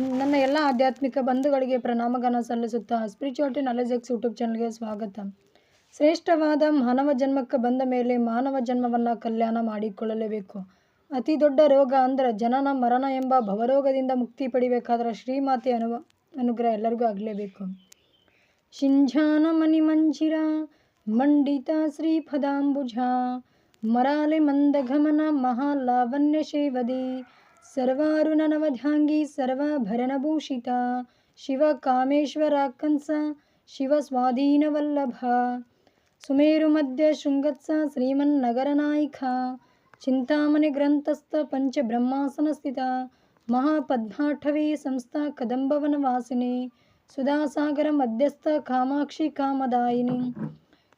ನನ್ನ ಎಲ್ಲ ಆಧ್ಯಾತ್ಮಿಕ ಬಂಧುಗಳಿಗೆ ಪ್ರಣಾಮಗನ ಸಲ್ಲಿಸುತ್ತಾ ಸ್ಪಿರಿಚುವಾಲಿಟಿ ನಾಲೆಜ್ ಎಕ್ಸ್ ಯೂಟ್ಯೂಬ್ ಚಾನಲ್ಗೆ ಸ್ವಾಗತ. ಶ್ರೇಷ್ಠವಾದ ಮಾನವ ಜನ್ಮಕ್ಕೆ ಬಂದ ಮೇಲೆ ಮಾನವ ಜನ್ಮವನ್ನು ಕಲ್ಯಾಣ ಮಾಡಿಕೊಳ್ಳಲೇಬೇಕು. ಅತಿ ದೊಡ್ಡ ರೋಗ ಅಂದರೆ ಜನನ, ಮರಣ ಎಂಬ ಭವರೋಗದಿಂದ ಮುಕ್ತಿ ಪಡಿಬೇಕಾದ್ರೆ ಶ್ರೀಮಾತೆ ಅನು ಅನುಗ್ರಹ ಎಲ್ಲರಿಗೂ ಆಗಲೇಬೇಕು. ಶಿಂಜಾನ ಮಣಿಮಂಜಿರ ಮಂಡಿತ ಶ್ರೀಫದಾಂಬುಜ ಮರಾಲೆ ಮಂದಗಮನ ಮಹಾಲಾವಣ್ಯ ಶೇವದಿ सर्वारुणनवध्याङ्गी सर्वभरणभूषिता शिवकामेश्वराकंस शिवस्वाधीनवल्लभा। सुमेरुमध्य शृङ्गत्सा श्रीमन्नगरनायिका स्थिता महापद्माठवी संस्था कदम्बवनवासिनी सुधासागरमध्यस्थ कामाक्षि कामदायिनी।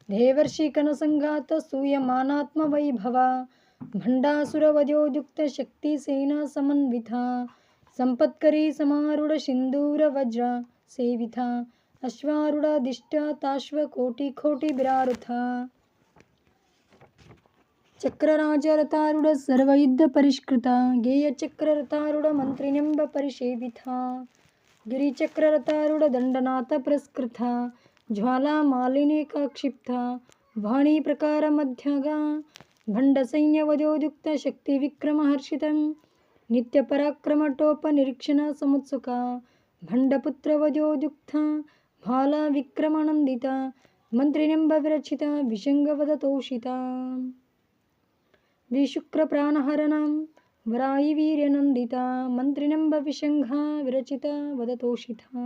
देवर्षिकनुसङ्घात सूयमानात्मवैभवा భండాసురవధోయుక్త శక్తి సేనా సమన్విత సంపత్కరీ సమారుఢ సింధూర వజ్ర సేవిత అశ్వారుడాదిష్ట తాశ్వ కోటి కోటి విరారుథ చక్రరాజరతారుడ సర్వయుద్ధ పరిష్కృత గేయచక్రరతారుడ మంత్రినింబ పరిసేవిత గిరిచక్రరతారుడ దండనాథ పురస్కృత జ్వాలామాలిని కాక్షిప్త వాణీప్రకారమధ్యగా भण्डसैन्यवधोद्युक्तशक्तिविक्रमहर्षितं नित्यपराक्रमटोपनिरीक्षणसमुत्सुका भण्डपुत्रवयोुक्ता भालाविक्रमानन्दिता मन्त्रिनिम्बविरचिता मन्त्रिणम्ब विशङ्गवदतोषिता। विशुक्रप्राणहरणं वरायिवीर्यनन्दिता वीर्यनन्दिता विरचिता वदतोषिता।